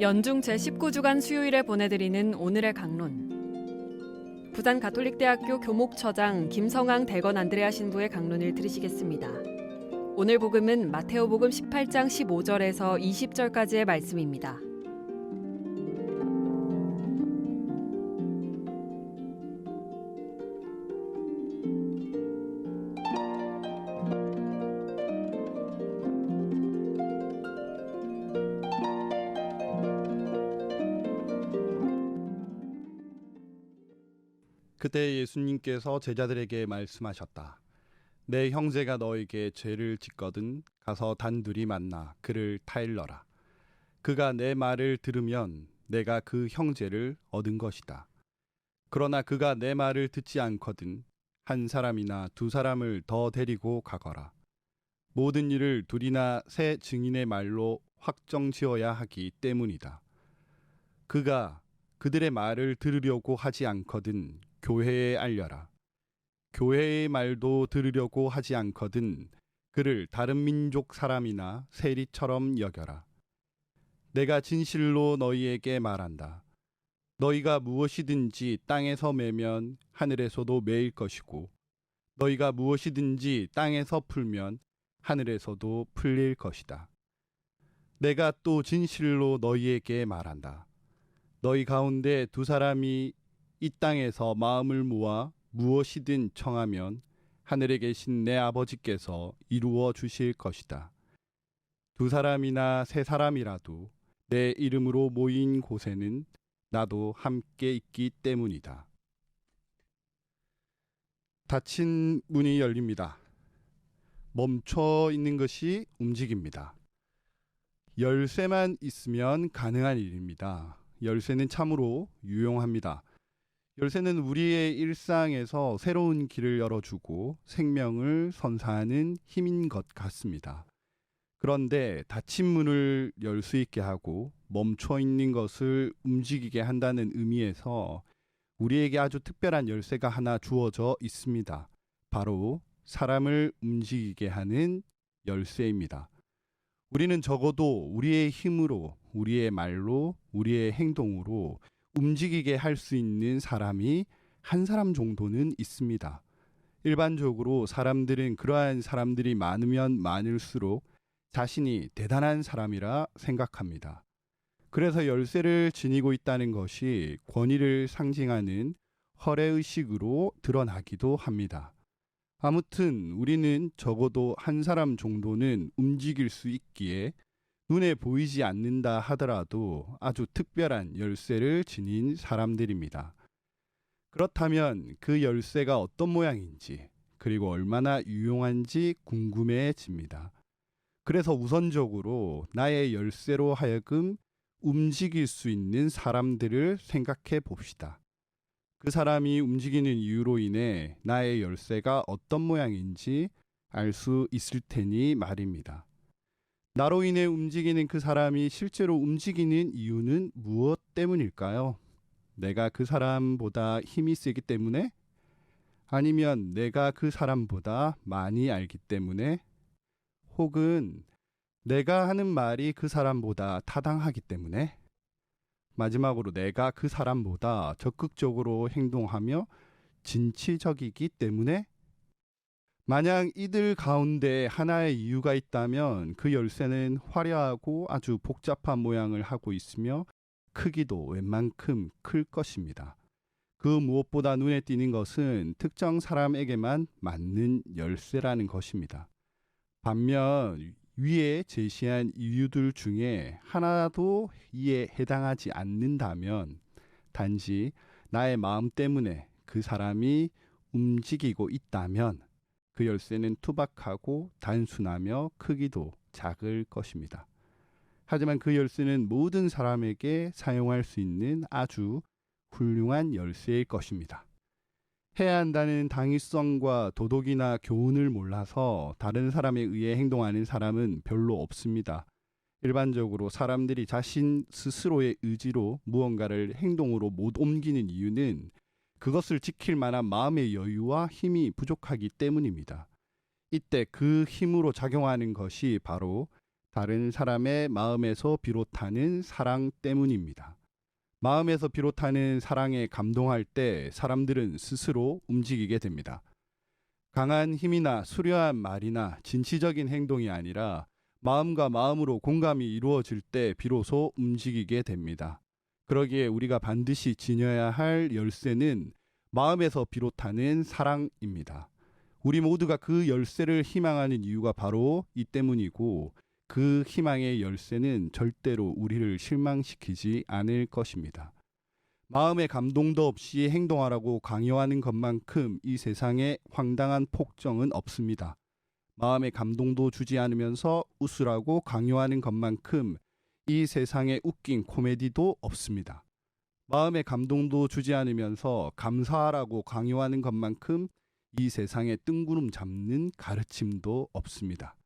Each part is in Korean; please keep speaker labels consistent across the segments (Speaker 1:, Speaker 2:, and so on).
Speaker 1: 연중 제19주간 수요일에 보내드리는 오늘의 강론. 부산 가톨릭대학교 교목처장 김성황 대건 안드레아 신부의 강론을 들으시겠습니다. 오늘 복음은 마테오복음 18장 15절에서 20절까지의 말씀입니다.
Speaker 2: 그때 예수님께서 제자들에게 말씀하셨다. 내 형제가 너에게 죄를 짓거든 가서 단둘이 만나 그를 타일러라. 그가 내 말을 들으면 내가 그 형제를 얻은 것이다. 그러나 그가 내 말을 듣지 않거든 한 사람이나 두 사람을 더 데리고 가거라. 모든 일을 둘이나 세 증인의 말로 확정 지어야 하기 때문이다. 그가 그들의 말을 들으려고 하지 않거든 교회에 알려라. 교회의 말도 들으려고 하지 않거든 그를 다른 민족 사람이나 세리처럼 여겨라. 내가 진실로 너희에게 말한다. 너희가 무엇이든지 땅에서 매면 하늘에서도 매일 것이고 너희가 무엇이든지 땅에서 풀면 하늘에서도 풀릴 것이다. 내가 또 진실로 너희에게 말한다. 너희 가운데 두 사람이 이 땅에서 마음을 모아 무엇이든 청하면 하늘에 계신 내 아버지께서 이루어 주실 것이다. 두 사람이나 세 사람이라도 내 이름으로 모인 곳에는 나도 함께 있기 때문이다. 닫힌 문이 열립니다. 멈춰 있는 것이 움직입니다. 열쇠만 있으면 가능한 일입니다. 열쇠는 참으로 유용합니다. 열쇠는 우리의 일상에서 새로운 길을 열어주고 생명을 선사하는 힘인 것 같습니다. 그런데 닫힌 문을 열 수 있게 하고 멈춰 있는 것을 움직이게 한다는 의미에서 우리에게 아주 특별한 열쇠가 하나 주어져 있습니다. 바로 사람을 움직이게 하는 열쇠입니다. 우리는 적어도 우리의 힘으로, 우리의 말로, 우리의 행동으로 움직이게 할 수 있는 사람이 한 사람 정도는 있습니다. 일반적으로 사람들은 그러한 사람들이 많으면 많을수록 자신이 대단한 사람이라 생각합니다. 그래서 열쇠를 지니고 있다는 것이 권위를 상징하는 허례의식으로 드러나기도 합니다. 아무튼 우리는 적어도 한 사람 정도는 움직일 수 있기에 눈에 보이지 않는다 하더라도 아주 특별한 열쇠를 지닌 사람들입니다. 그렇다면 그 열쇠가 어떤 모양인지 그리고 얼마나 유용한지 궁금해집니다. 그래서 우선적으로 나의 열쇠로 하여금 움직일 수 있는 사람들을 생각해 봅시다. 그 사람이 움직이는 이유로 인해 나의 열쇠가 어떤 모양인지 알 수 있을 테니 말입니다. 나로 인해 움직이는 그 사람이 실제로 움직이는 이유는 무엇 때문일까요? 내가 그 사람보다 힘이 세기 때문에? 아니면 내가 그 사람보다 많이 알기 때문에? 혹은 내가 하는 말이 그 사람보다 타당하기 때문에? 마지막으로 내가 그 사람보다 적극적으로 행동하며 진취적이기 때문에? 만약 이들 가운데 하나의 이유가 있다면 그 열쇠는 화려하고 아주 복잡한 모양을 하고 있으며 크기도 웬만큼 클 것입니다. 그 무엇보다 눈에 띄는 것은 특정 사람에게만 맞는 열쇠라는 것입니다. 반면 위에 제시한 이유들 중에 하나도 이에 해당하지 않는다면 단지 나의 마음 때문에 그 사람이 움직이고 있다면 그 열쇠는 투박하고 단순하며 크기도 작을 것입니다. 하지만 그 열쇠는 모든 사람에게 사용할 수 있는 아주 훌륭한 열쇠일 것입니다. 해야 한다는 당위성과 도덕이나 교훈을 몰라서 다른 사람에 의해 행동하는 사람은 별로 없습니다. 일반적으로 사람들이 자신 스스로의 의지로 무언가를 행동으로 못 옮기는 이유는 그것을 지킬 만한 마음의 여유와 힘이 부족하기 때문입니다. 이때 그 힘으로 작용하는 것이 바로 다른 사람의 마음에서 비롯하는 사랑 때문입니다. 마음에서 비롯하는 사랑에 감동할 때 사람들은 스스로 움직이게 됩니다. 강한 힘이나 수려한 말이나 진취적인 행동이 아니라 마음과 마음으로 공감이 이루어질 때 비로소 움직이게 됩니다. 그러기에 우리가 반드시 지녀야 할 열쇠는 마음에서 비롯하는 사랑입니다. 우리 모두가 그 열쇠를 희망하는 이유가 바로 이 때문이고 그 희망의 열쇠는 절대로 우리를 실망시키지 않을 것입니다. 마음의 감동도 없이 행동하라고 강요하는 것만큼 이 세상에 황당한 폭정은 없습니다. 마음의 감동도 주지 않으면서 웃으라고 강요하는 것만큼 이 세상에 웃긴 코미디도 없습니다. 마음의 감동도 주지 않으면서 감사하라고 강요하는 것만큼 이 세상에 뜬구름 잡는 가르침도 없습니다.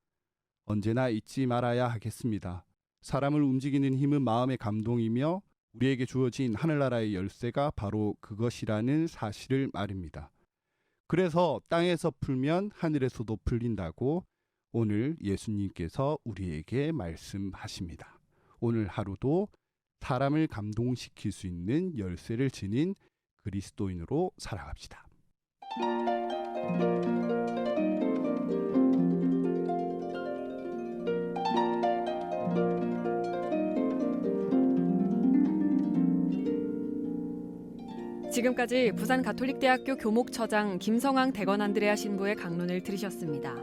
Speaker 2: 언제나 잊지 말아야 하겠습니다. 사람을 움직이는 힘은 마음의 감동이며 우리에게 주어진 하늘나라의 열쇠가 바로 그것이라는 사실을 말입니다. 그래서 땅에서 풀면 하늘에서도 풀린다고 오늘 예수님께서 우리에게 말씀하십니다. 오늘 하루도 사람을 감동시킬 수 있는 열쇠를 지닌 그리스도인으로 살아갑시다.
Speaker 1: 지금까지 부산 가톨릭대학교 교목처장 김성황 대건 안드레아 신부의 강론을 들으셨습니다.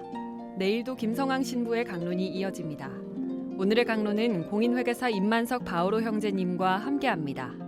Speaker 1: 내일도 김성황 신부의 강론이 이어집니다. 오늘의 강론은 공인회계사 임만석 바오로 형제님과 함께합니다.